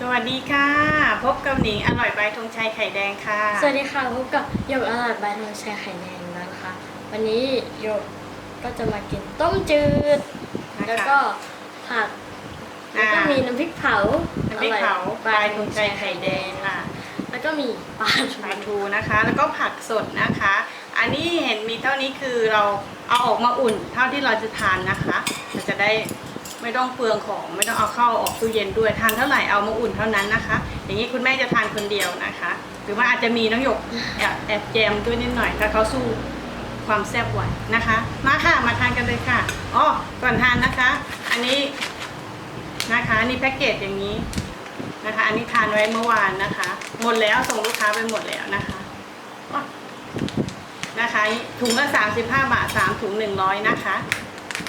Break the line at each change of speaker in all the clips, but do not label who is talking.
สวัสดีค่ะ พบกับหนิงอร่อยใบธงชัยไข่แดงค่ะ
สวัสดีค่ะพบกับหยกอร่อยบายทองชัยไข่แดงนะคะ วันนี้หยกก็จะมากินต้มจืด
นะคะ
แล้วก็ผักแล้วก็
อ่ามี
มีน้ำพริกเผา
น้ำพริกเผา
อร่อย
ใบธงชัยไข่แดงค่ะ
แล้วก็มีปลา
ปลาทูนะคะ แล้วก็ผักสดนะคะ อันนี้เห็นมีเท่านี้คือเราเอาออกมาอุ่น เท่าที่เราจะทานนะคะเราจะได้ ไม่ต้องเปลืองของ ไม่ต้องเอาเข้าออกตู้เย็นด้วยทานเท่าไหร่เอามาอุ่นเท่านั้นนะคะ อย่างนี้คุณแม่จะทานคนเดียวนะคะ หรือว่าอาจจะมีน้องหยกแอบแอบแจมด้วยนิดหน่อยถ้าเขาสู้ความแซ่บไหวนะคะ มาค่ะมาทานกันเลยค่ะอ๋อก่อนทานนะคะ อันนี้นะคะนี่แพ็กเกจอย่างนี้นะคะ อันนี้ทานไว้เมื่อวานนะคะ หมดแล้วส่งลูกค้าไปหมดแล้วนะคะอ๊ะนะคะถุงละ35 บาท 3 ถุง 100 นะคะ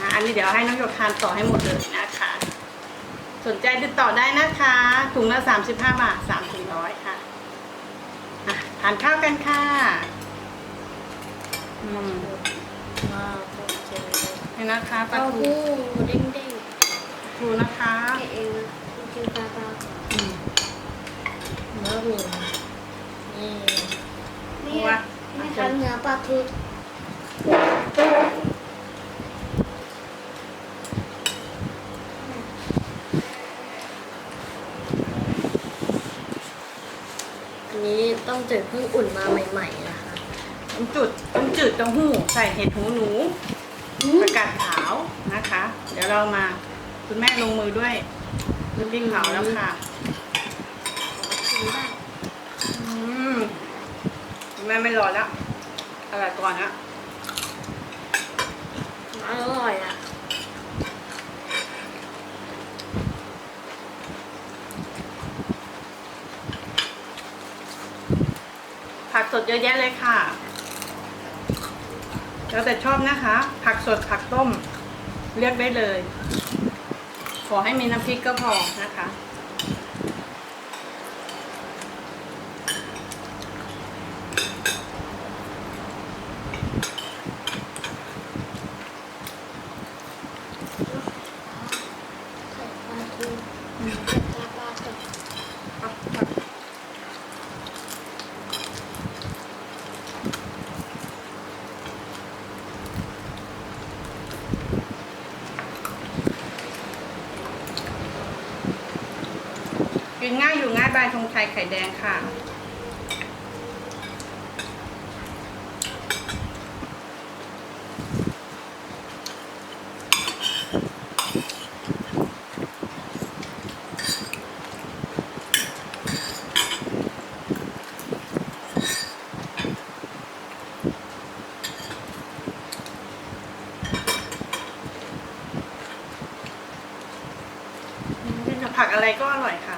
อะอันนี้เดี๋ยวให้น้องหยกทานต่อให้หมดเลยนะคะ สนใจติดต่อได้นะคะ ถุงละ 35 บาท3ถุงร้อยค่ะอะทานข้าวกันค่ะอืม
มาต้มจืด
นี่นะคะปลา
เต้า
ทู
หู้เด้งเด้ง
ทูนะคะ
ๆให้เองนะจริงๆปลาปลา
อืม
แล้วมีนี่
เพราะว่า
นี่ค่ะเนื้อปลาทู อันนี้ต้องจืดเพิ่งอุ่นมาใหม่ๆนะคะ
ต้มจุดต้มจืดเต้าหู้ใส่เห็ดหูหนูผักกาดขาวนะคะ เดี๋ยวเรามาคุณแม่ลงมือด้วยน้ำพริกเผาแล้วค่ะ
ชิมได้
อืมคุณแม่ไม่รอแล้วอร่อยก่อนนะ
อร่อยอะ
ผัก สดเยอะแยะเลยค่ะ แล้วแต่ชอบนะคะ ผักสดผักต้มเลือกได้เลย ขอให้มีน้ำพริกก็พอนะคะ
ใส่ปลาทูปลาปลาสด
ผักผักกินง่ายอยู่ง่ายบายธงชัยไข่แดงค่ะ ผักอะไรก็อร่อยค่ะ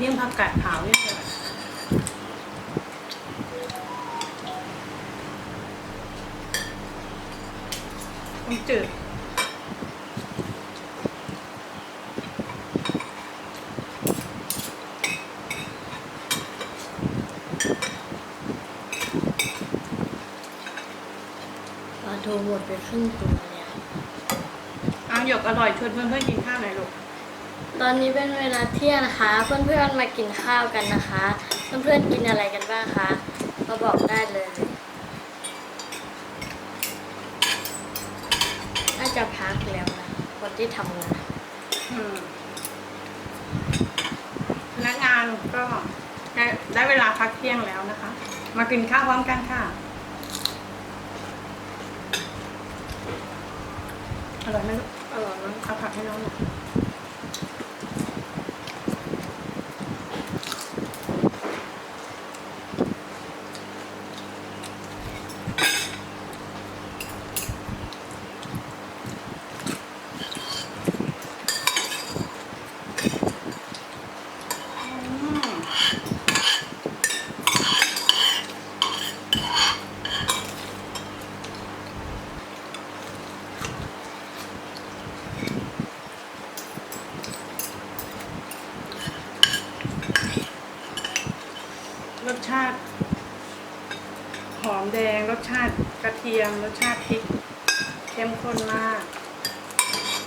อืม เลี้ยงผักกาดขาวนี่เลยต้มจืด
ปลาทูหมดไปครึ่งตัวแล้ว
อ้าวหยกอร่อยชวนเพื่อนๆกินข้าวหน่อยลูก
ตอนนี้เป็นเวลาเที่ยงนะคะ เพื่อนๆมากินข้าวกันนะคะ เพื่อนๆกินอะไรกันบ้างคะมาบอกได้เลยน่าจะพักแล้วนะคนที่ทำงาน
อืมพนักงานก็ได้ได้เวลาพักเที่ยงแล้วนะคะ มากินข้าวพร้อมกันค่ะอร่อยไหมลูก
อร่อยมาก
เอาผักให้น้องหน่อยอืม รสชาติ หอมแดง รสชาติกระเทียมรสชาติพริกเข้มข้นมาก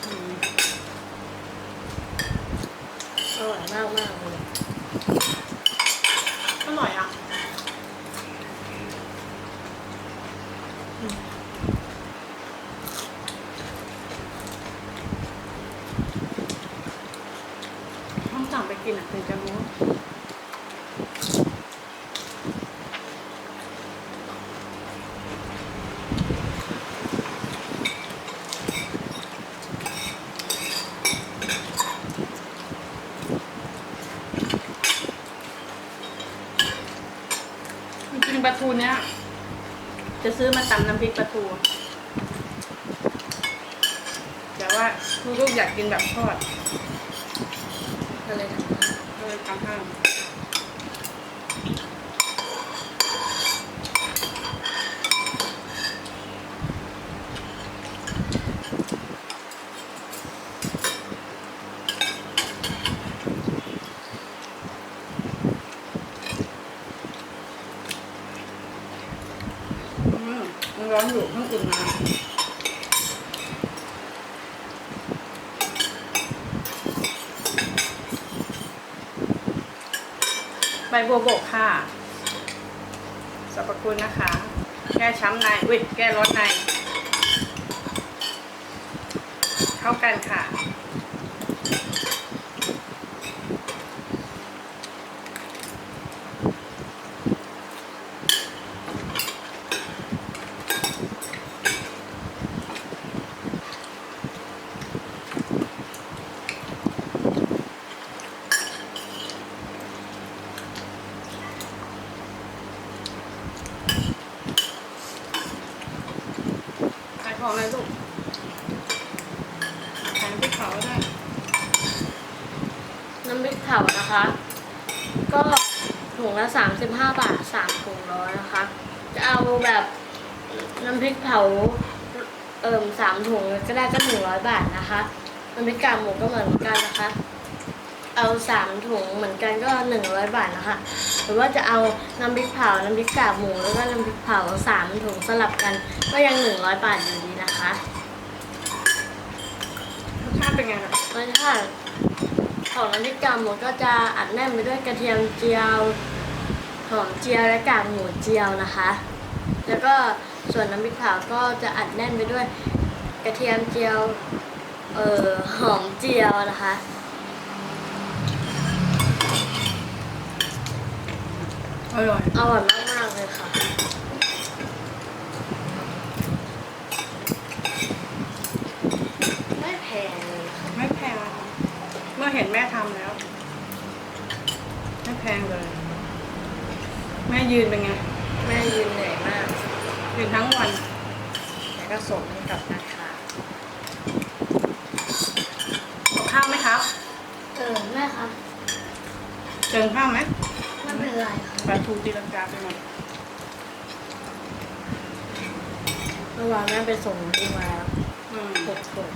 อืม
อร่อยมากมากเลย
อร่อยอะต้องสั่งไปกินอะถึงจะรู้ ปลาทูเนี้ย จะซื้อมาตำน้ำพริกปลาทู แต่ว่าลูกๆอยากกินแบบทอด
ก็เลยทำให้
ก็เลยทำให้อืมยังร้อนอยู่เพิ่งอุ่นมา ใบบัวบกค่ะสรรพคุณนะคะ แก้ช้ำใน อุ้ย แก้ร้อนใน เข้ากันค่ะ ของเลยลูกขายพริกเผาได้
น้ำพริกเผานะคะ ก็ถุงละ35 บาทสามถุงร้อยนะคะ จะเอาแบบน้ำพริกเผาเอิ่มสามถุงก็ได้ก็หนึ่งร้อยบาทนะคะน้ำพริกกากหมูก็เหมือนกันนะคะ เอาสามถุงเหมือนกันก็หนึ่งร้อยบาทนะคะหรือว่าจะเอาน้ำพริกเผา น้ำพริกกากหมูแล้วก็น้ำพริกเผาสามถุงสลับกันก็ยังหนึ่งร้อยบาทอยู่ดีนะคะ
รสชาติเป็นไงครับ
รสชาติของน้ำพริกกากหมูก็จะอัดแน่นไปด้วยกระเทียมเจียวหอมเจียวและกากหมูเจียวนะคะ แล้วก็ส่วนน้ำพริกเผาก็จะอัดแน่นไปด้วยกระเทียมเจียวเอ่อหอมเจียวนะคะ
อร่อย
อร่อยมากๆเลยค่ะ ไม่แพงเลยค่ะ
ไม่แพงนะคะเมื่อเห็นแม่ทำแล้ว ไม่แพงเลย แม่ยืนเป็นไง
แม่ยืนเหนื่อยมาก
ยืนทั้งวัน
แต่ก็ส่งให้กับราคา
ขอข้าวไหมครับ
เออแม่ครับ
เจิงข้าวไหม
ไม่เป็นไรค่ะ
ปลาทูตีลังกาไปหมด
เมื่อวานแม่ไปส่งที่มา
อืม
หกถุง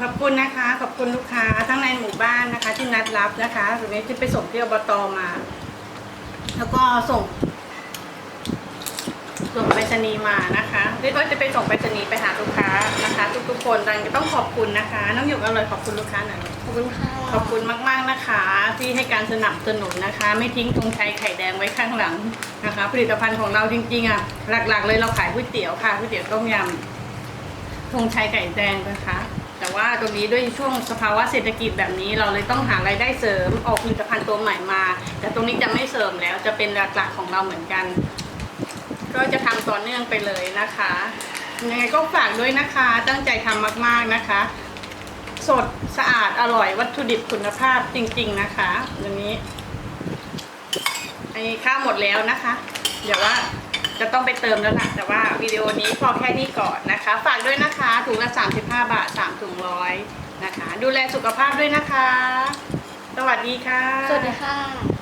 ขอบคุณนะคะ ขอบคุณลูกค้าทั้งในหมู่บ้านนะคะ ที่นัดรับนะคะตรงนี้ที่ไปส่งที่อบตมา แล้วก็ส่งส่งไปร ษณีย์มานะคะเรียกว่าจะไปส่งไปรษณีย์ไปหาลูกค้านะคะ ทุกๆคนดังจะต้องขอบคุณนะคะ น้องหยกอร่อยขอบคุณลูกค้าหน่อย
ขอบคุณค่ะ
ขอบคุณมากๆนะคะ ที่ให้การสนับสนุนนะคะ ไม่ทิ้งธงชัยไข่แดงไว้ข้างหลังนะคะ ผลิตภัณฑ์ของเราจริงๆอะหลักๆ เลยเราขายก๋วยเตี๋ยวค่ะก๋วยเตี๋ยวต้มยำธงชัยไข่แดงนะคะ แต่ว่าตรงนี้ด้วยช่วงสภาวะเศรษฐกิจแบบนี้ เราเลยต้องหารายได้เสริมออกผลิตภัณฑ์ตัวใหม่มา แต่ตรงนี้จะไม่เสริมแล้วจะเป็นหลักๆของเราเหมือนกัน ก็จะทำต่อเนื่องไปเลยนะคะ ยังไงก็ฝากด้วยนะคะ ตั้งใจทำมากๆนะคะ สดสะอาดอร่อยวัตถุดิบคุณภาพจริง ๆนะคะอย่างนี้อันนี้ข้าวหมดแล้วนะคะ เดี๋ยวว่าจะต้องไปเติมแล้วล่ะแต่ว่าวิดีโอนี้พอแค่นี้ก่อนนะคะ ฝากด้วยนะคะถุงละ 35 บาท 3 ถุงร้อยนะคะ ดูแลสุขภาพด้วยนะคะ สวัสดีค่ะ
สวัสดีค่ะ